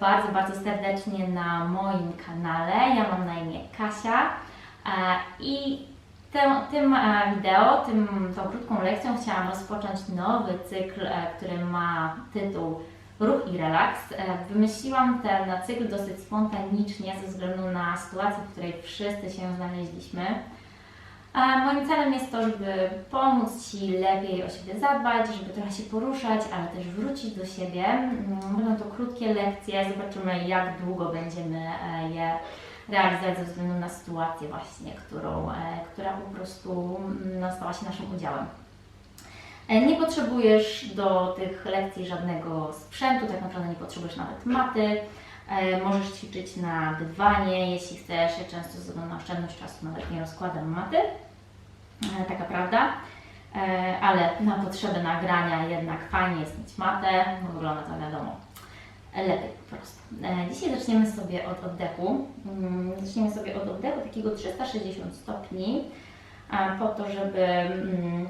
bardzo, bardzo serdecznie na moim kanale. Ja mam na imię Kasia e, i tę, tym e, wideo, tym, tą krótką lekcją chciałam rozpocząć nowy cykl, e, który ma tytuł Ruch i relaks. Wymyśliłam ten cykl dosyć spontanicznie ze względu na sytuację, w której wszyscy się znaleźliśmy. Moim celem jest to, żeby pomóc Ci lepiej o siebie zadbać, żeby trochę się poruszać, ale też wrócić do siebie. Mm, Będą to krótkie lekcje, zobaczymy jak długo będziemy e, je realizować ze względu na sytuację właśnie, którą, e, która po prostu mm, no, stała się naszym udziałem. E, Nie potrzebujesz do tych lekcji żadnego sprzętu, tak naprawdę nie potrzebujesz nawet maty. Możesz ćwiczyć na dywanie, jeśli chcesz. Ja często ze względu na oszczędność czasu nawet nie rozkładam maty. E, Taka prawda. E, Ale na potrzeby nagrania jednak fajnie jest mieć matę, bo wygląda to wiadomo lepiej po prostu. E, Dzisiaj zaczniemy sobie od oddechu. Mm, Zaczniemy sobie od oddechu takiego 360 stopni, po to, żeby mm,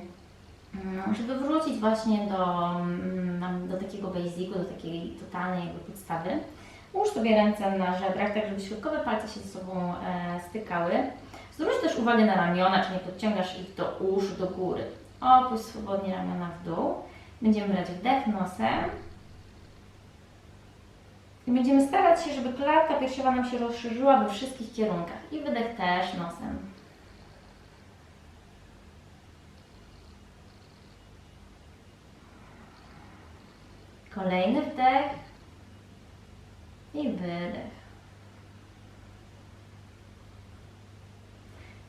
Mm, żeby wrócić właśnie do, do takiego basicu, do takiej totalnej jakby podstawy. Ułóż sobie ręce na żebrach, tak żeby środkowe palce się ze sobą stykały. Uwagę na ramiona, czy nie podciągasz ich do uszu, do góry. Opuść swobodnie ramiona w dół. Będziemy brać wdech nosem. I będziemy starać się, żeby klatka piersiowa nam się rozszerzyła we wszystkich kierunkach. I wydech też nosem. Kolejny wdech i wydech.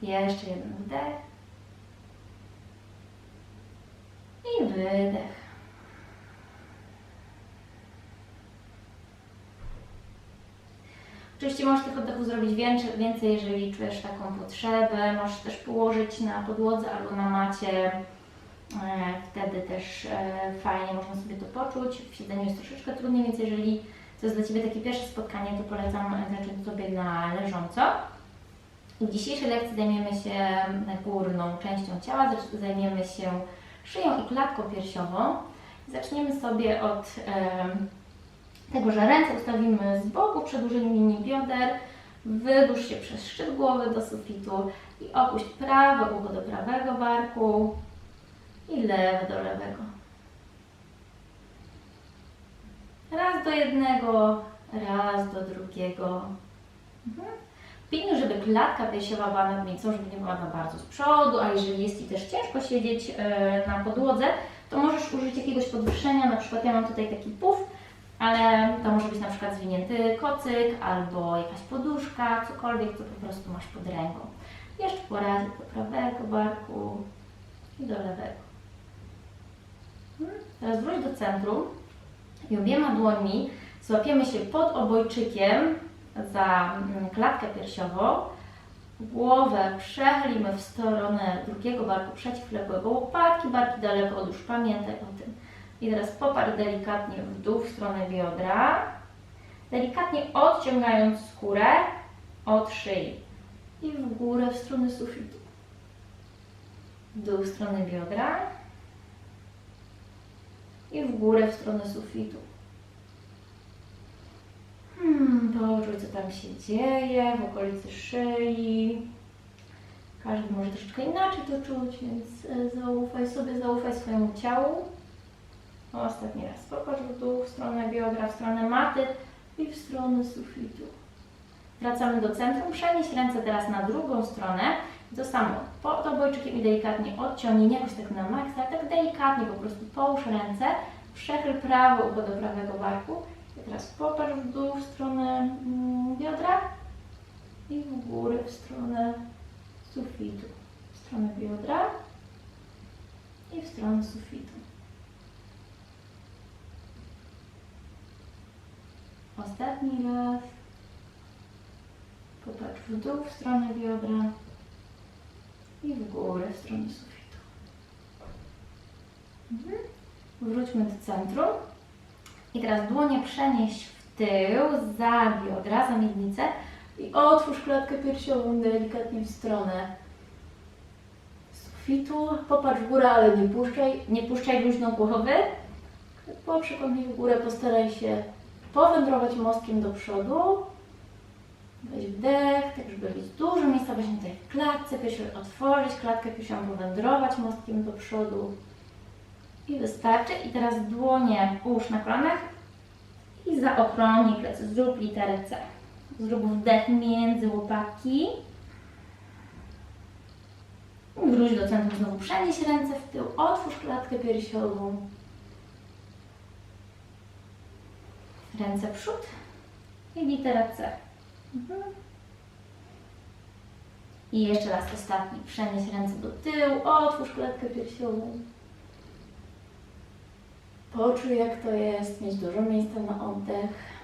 Jeszcze jeden wdech i wydech. Oczywiście możesz tych oddechów zrobić więcej, więcej, jeżeli czujesz taką potrzebę. Możesz też położyć na podłodze albo na macie E, Wtedy też e, fajnie można sobie to poczuć. W siedzeniu jest troszeczkę trudniej, więc jeżeli to jest dla Ciebie takie pierwsze spotkanie, to polecam zacząć sobie na leżąco. W dzisiejszej lekcji zajmiemy się górną częścią ciała, zajmiemy się szyją i klatką piersiową. Zaczniemy sobie od tego, że ręce ustawimy z boku, przedłużeniu linii bioder, wydłuż się przez szczyt głowy do sufitu i opuść prawe ucho do prawego barku, i lewe do lewego. Raz do jednego, raz do drugiego. Mhm. Pilnuj, żeby klatka piersiowa była nad miednicą, żeby nie była za bardzo z przodu, a jeżeli jest Ci też ciężko siedzieć e, na podłodze, to możesz użyć jakiegoś podwyższenia, na przykład ja mam tutaj taki puf, ale to może być na przykład zwinięty kocyk albo jakaś poduszka, cokolwiek, co po prostu masz pod ręką. Jeszcze po raz do prawego barku i do lewego. Teraz wróć do centrum i obiema dłońmi złapiemy się pod obojczykiem za mm, klatkę piersiową. Głowę przechylimy w stronę drugiego barku przeciwległego. Łopatki, barki daleko odłóż. Pamiętaj o tym. I teraz poparł delikatnie w dół w stronę biodra. Delikatnie odciągając skórę od szyi. I w górę w stronę sufitu. W dół w stronę biodra i w górę w stronę sufitu. Hmm, poczuj, co tam się dzieje w okolicy szyi. Każdy może troszeczkę inaczej to czuć, więc e, zaufaj sobie, zaufaj swojemu ciału. Ostatni raz. Popatrz w dół, w stronę biodra, w stronę maty i w stronę sufitu. Wracamy do centrum. Przenieś ręce teraz na drugą stronę. To samo. Pod obojczykiem i delikatnie odciągnij, nie jakoś tak na maksa, tak delikatnie po prostu połóż ręce. Przechyl prawe ucho do prawego barku. I teraz popatrz w dół w stronę mm, biodra i w górę w stronę sufitu. W stronę biodra i w stronę sufitu. Ostatni raz. Popatrz w dół w stronę biodra i w górę w stronę sufitu. Mhm. Wróćmy do centrum. I teraz dłonie przenieś w tył, za biodra, za miednicę i otwórz klatkę piersiową delikatnie w stronę sufitu. Popatrz w górę, ale nie puszczaj, nie puszczaj luźno głowy. Przekonaniu w górę postaraj się powędrować mostkiem do przodu. Weź wdech, tak żeby mieć dużo miejsca właśnie tutaj w klatce, piersi otworzyć klatkę piersiową, powędrować mostkiem do przodu. I wystarczy. I teraz dłonie ułóż na kolanach i zaokrągnij plecy. Zrób literę C. Zrób wdech między łopatki. Wróć do centrum, znowu przenieś ręce w tył, otwórz klatkę piersiową. Ręce przód i litera C. Mhm. I jeszcze raz ostatni. Przenieś ręce do tyłu, otwórz klatkę piersiową. Poczuj jak to jest, mieć dużo miejsca na oddech.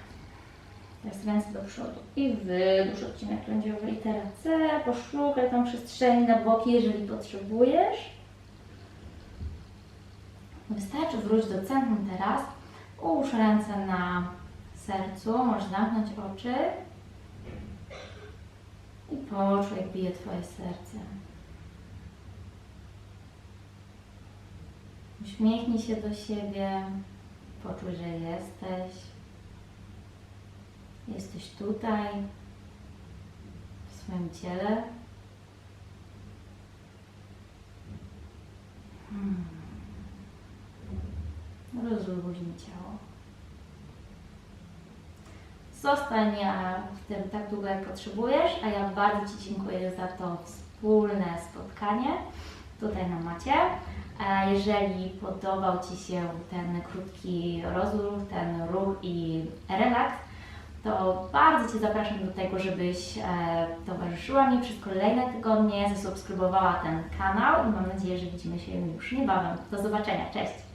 Teraz ręce do przodu i wydłuż odcinek klędziowy litera C. Poszukaj tą przestrzeni na boki, jeżeli potrzebujesz. Wystarczy wróć do centrum teraz. Ułóż ręce na sercu, możesz zamknąć oczy. I poczuj, jak bije Twoje serce. Uśmiechnij się do siebie. Poczuj, że jesteś. Jesteś tutaj, w swoim ciele. Hmm. Rozluźnij ciało. Zostań e, w tym tak długo, jak potrzebujesz, a ja bardzo Ci dziękuję za to wspólne spotkanie tutaj na macie. Jeżeli podobał Ci się ten krótki rozruch, ten ruch i relaks, to bardzo Cię zapraszam do tego, żebyś e, towarzyszyła mi przez kolejne tygodnie, zasubskrybowała ten kanał i mam nadzieję, że widzimy się już niebawem. Do zobaczenia, cześć!